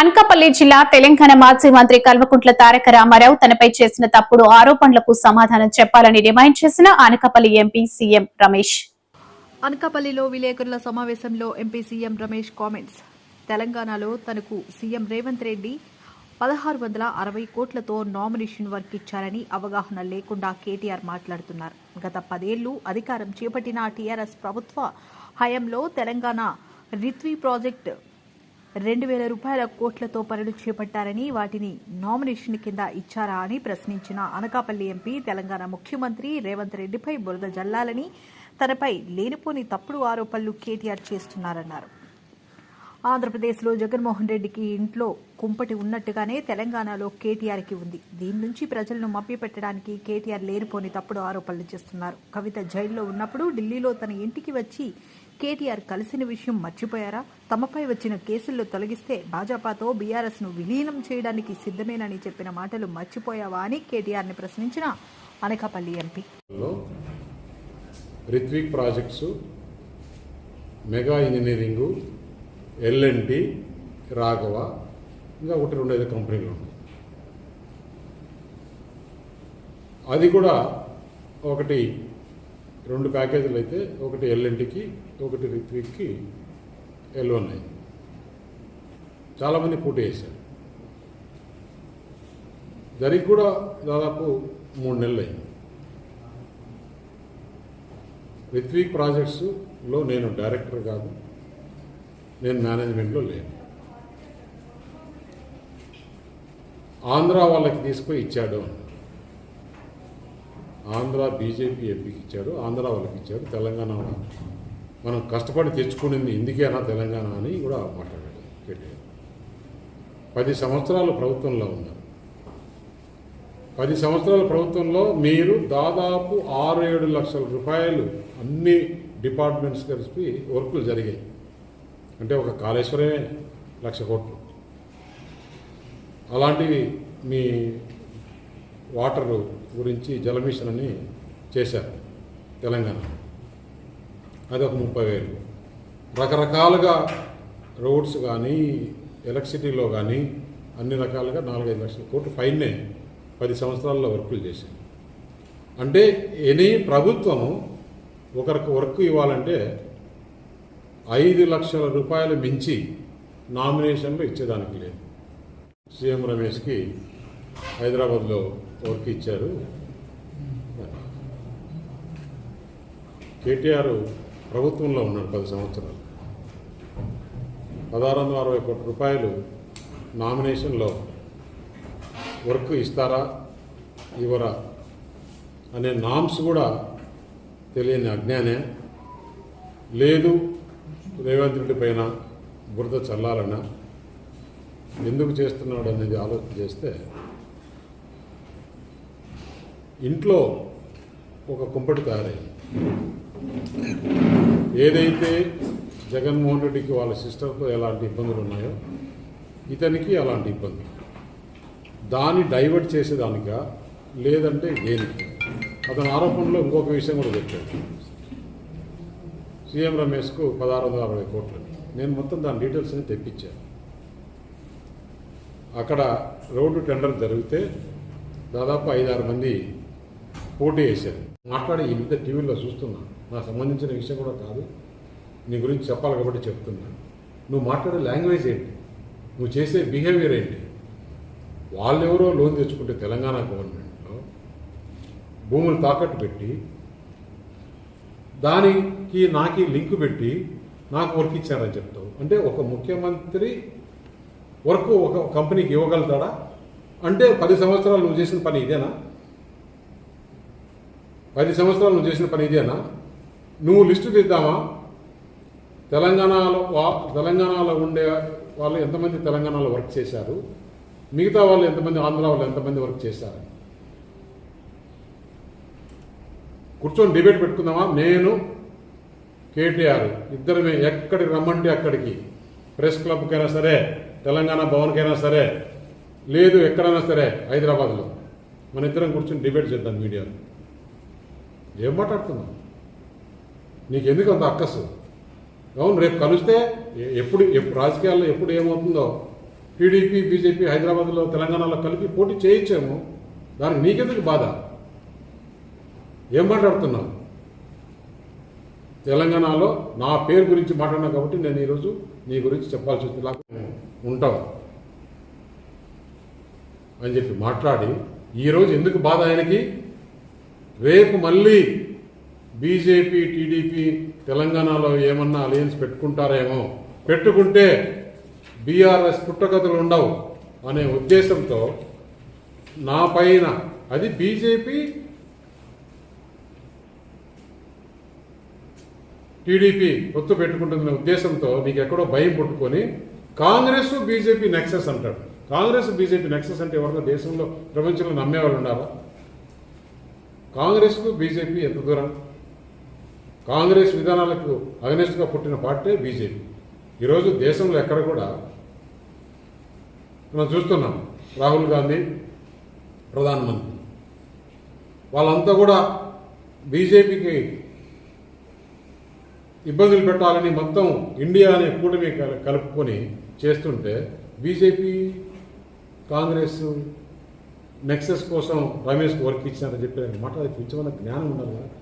అనకాపల్లి జిల్లా తెలంగాణ మాజీ మంత్రి కల్వకుంట్ల తారక రామారావు తనపై చేసిన తప్పుడు ఆరోపణలకు సమాధానం చెప్పాలని డిమాండ్ చేసిన అనకాపల్లి ఎంపీ సీఎం రమేష్. అనకాపల్లిలో విలేకరుల సమావేశంలో ఎంపీ సీఎం రమేష్ కామెంట్స్. తెలంగాణలో తనకు సీఎం రేవంత్ రెడ్డి పదహారు వందల అరవై కోట్లతో నామినేషన్ వర్క్ ఇచ్చారని అవగాహన లేకుండా కేటీఆర్ మాట్లాడుతున్నారు. గత పదేళ్ళు అధికారం చేపట్టిన టీఆర్ఎస్ ప్రభుత్వ హయాంలో తెలంగాణ రిత్వీ ప్రాజెక్ట్ రెండు వేల రూపాయల కోట్లతో పనులు చేపట్టారని వాటిని నామినేషన్ కింద ఇచ్చారా అని ప్రశ్నించిన అనకాపల్లి ఎంపీ తెలంగాణ ముఖ్యమంత్రి రేవంత్ రెడ్డిపై బురద జల్లాలని తనపై లేనిపోని తప్పుడు ఆరోపణలు కేటీఆర్ చేస్తున్నారన్నారు. ఆంధ్రప్రదేశ్లో జగన్మోహన్ రెడ్డికి ఇంట్లో కుంపటి ఉన్నట్టుగానే తెలంగాణలో కేటీఆర్కి ఉంది. దీని నుంచి ప్రజలను మభ్యపెట్టడానికి కేటీఆర్ లేనిపోని తప్పుడు ఆరోపణలు చేస్తున్నారు. కవిత జైల్లో ఉన్నప్పుడు ఢిల్లీలో తన ఇంటికి వచ్చి కేటీఆర్ కలిసిన విషయం మర్చిపోయారా? తమపై వచ్చిన కేసుల్లో తొలగిస్తే భాజపాతో బీఆర్ఎస్ను విలీనం చేయడానికి సిద్ధమేనని చెప్పిన మాటలు మర్చిపోయావా అని కేటీఆర్ని ప్రశ్నించిన Anakapalli M P. Ritwik projects mega engineering L N T Raghava ఇంకా ఒకటి రెండు ఐదు కంపెనీలు ఉన్నాయి. అది కూడా ఒకటి రెండు ప్యాకేజీలు అయితే ఒకటి ఎల్ఎన్టీకి ఒకటి రిత్విక్కి ఎల్ వన్ అయింది. చాలామంది పోటీ చేశారు. జరిగి కూడా దాదాపు మూడు నెలలు అయింది. రిత్విక్ ప్రాజెక్ట్స్లో నేను డైరెక్టర్ కాదు నేను మేనేజ్మెంట్లో లేను. ఆంధ్ర వాళ్ళకి తీసుకొని ఇచ్చాడు అన్నారు. ఆంధ్ర బీజేపీ ఎంపీకి ఇచ్చారు ఆంధ్ర వాళ్ళకి ఇచ్చారు తెలంగాణ వాళ్ళ- మనం కష్టపడి తెచ్చుకునింది ఎందుకేనా తెలంగాణ అని కూడా మాట్లాడాడు కేటీఆర్ పది సంవత్సరాలు ప్రభుత్వంలో ఉన్నారు. పది సంవత్సరాల ప్రభుత్వంలో మీరు దాదాపు ఆరు ఏడు లక్షల రూపాయలు అన్ని డిపార్ట్మెంట్స్ కలిపి వర్కులు జరిగాయి. అంటే ఒక కాళేశ్వరమే లక్ష కోట్లు. అలాంటివి మీ వాటర్ గురించి జలమిషన్ అని చేశారు తెలంగాణ. అది ఒక ముప్పై వేలు. రకరకాలుగా రోడ్స్ కానీ ఎలక్ట్రిసిటీలో కానీ అన్ని రకాలుగా నాలుగైదు లక్షల కోట్లు పైనే పది సంవత్సరాల్లో వర్కులు చేశారు. అంటే ఎనీ ప్రభుత్వము ఒకరికి వర్క్ ఇవ్వాలంటే ఐదు లక్షల రూపాయలు మించి నామినేషన్లు ఇచ్చేదానికి లేదు. సీఎం రమేష్కి హైదరాబాద్లో వర్క్ ఇచ్చారు. కేటీఆర్ ప్రభుత్వంలో ఉన్నాడు పది సంవత్సరాలు. పదహారు వందల అరవై కోట్ల రూపాయలు నామినేషన్లో వర్క్ ఇస్తారా ఇవ్వరా అనే నామ్స్ కూడా తెలియని అజ్ఞానే. లేదు రేవంత్ రెడ్డి పైన బురద చల్లాలన్నా ఎందుకు చేస్తున్నాడు అనేది ఆలోచన చేస్తే ఇంట్లో ఒక కుంపటి తయారైంది. ఏదైతే జగన్మోహన్ రెడ్డికి వాళ్ళ సిస్టర్తో ఎలాంటి ఇబ్బందులు ఉన్నాయో ఇతనికి అలాంటి ఇబ్బంది దాన్ని డైవర్ట్ చేసేదానికా లేదంటే దేనికి? అతని ఆరోపణలో ఇంకొక విషయం కూడా చెప్పాడు సీఎం రమేష్కు పదహారు వందల అరవై కోట్లు. నేను మొత్తం దాని డీటెయిల్స్ అని తెప్పించాను. అక్కడ రోడ్డు టెండర్ జరిగితే దాదాపు ఐదారు మంది పోటీ చేశారు. మాట్లాడి ఈ మధ్య టీవీలో చూస్తున్నా. నాకు సంబంధించిన విషయం కూడా కాదు. నీ గురించి చెప్పాలి కాబట్టి చెప్తున్నా. నువ్వు మాట్లాడే లాంగ్వేజ్ ఏంటి? నువ్వు చేసే బిహేవియర్ ఏంటి? వాళ్ళెవరో లోన్ తెచ్చుకుంటే తెలంగాణ గవర్నమెంట్లో భూములు తాకట్టు పెట్టి దానికి నాకి లింక్ పెట్టి నాకు వర్క్ ఇచ్చారని చెప్తావు. అంటే ఒక ముఖ్యమంత్రి వర్క్ ఒక కంపెనీకి ఇవ్వగలుగుతాడా? అంటే పది సంవత్సరాలు నువ్వు చేసిన పని ఇదేనా? పది సంవత్సరాలు నువ్వు చేసిన పని ఇదేనా? నువ్వు లిస్టు తీద్దామా? తెలంగాణలో వా తెలంగాణలో ఉండే వాళ్ళు ఎంతమంది తెలంగాణలో వర్క్ చేశారు? మిగతా వాళ్ళు ఎంతమంది ఆంధ్ర వాళ్ళు ఎంతమంది వర్క్ చేశారు? కూర్చొని డిబేట్ పెట్టుకుందామా? నేను కేటీఆర్ ఇద్దరమే ఎక్కడికి రమ్మంటే అక్కడికి. ప్రెస్ క్లబ్కైనా సరే తెలంగాణ భవన్కైనా సరే లేదు ఎక్కడైనా సరే హైదరాబాద్లో. మన ఇద్దరం కూర్చొని డిబేట్ చేద్దాం మీడియాలో. ఏం మాట్లాడుతున్నావు? నీకు ఎందుకు అంత అక్కసు? అవును రేపు కలిస్తే ఎప్పుడు ఎప్పుడు రాజకీయాల్లో ఎప్పుడు ఏమవుతుందో. టీడీపీ బీజేపీ హైదరాబాద్లో తెలంగాణలో కలిపి పోటీ చేయించాము. దానికి నీకెందుకు బాధ? ఏం మాట్లాడుతున్నావు? తెలంగాణలో నా పేరు గురించి మాట్లాడినా కాబట్టి నేను ఈరోజు నీ గురించి చెప్పాల్సి వచ్చేలా ఉంటాం అని చెప్పి మాట్లాడి ఈరోజు ఎందుకు బాధ ఆయనకి? రేపు మళ్ళీ బీజేపీ టీడీపీ తెలంగాణలో ఏమన్నా అలయన్స్ పెట్టుకుంటారేమో పెట్టుకుంటే బీఆర్ఎస్ పుట్టగతులు ఉండవు అనే ఉద్దేశంతో నా పైన అది బీజేపీ టీడీపీ పొత్తు పెట్టుకుంటుందనే ఉద్దేశంతో నీకు ఎక్కడో భయం పుట్టుకొని కాంగ్రెస్ బీజేపీ నెక్సెస్ అంటాడు. కాంగ్రెస్ బీజేపీ నెక్సెస్ అంటే ఎవరన్నా దేశంలో ప్రపంచంలో నమ్మేవాళ్ళు ఉన్నారా? కాంగ్రెస్కు బీజేపీ ఎంత దూరం? కాంగ్రెస్ విధానాలకు అగనెస్ట్గా పుట్టిన పార్టీ బీజేపీ. ఈరోజు దేశంలో ఎక్కడ కూడా మనం చూస్తున్నాం రాహుల్ గాంధీ ప్రధానమంత్రి. వాళ్ళంతా కూడా బీజేపీకి ఇబ్బందులు పెట్టాలని మొత్తం ఇండియా అనే కూటమి కలుపుకొని చేస్తుంటే బీజేపీ కాంగ్రెస్ నెక్సెస్ కోసం రమేష్కి వర్క్ ఇచ్చారని చెప్పి మాట అది పిచ్చమన్న జ్ఞానం ఉండాలి కదా.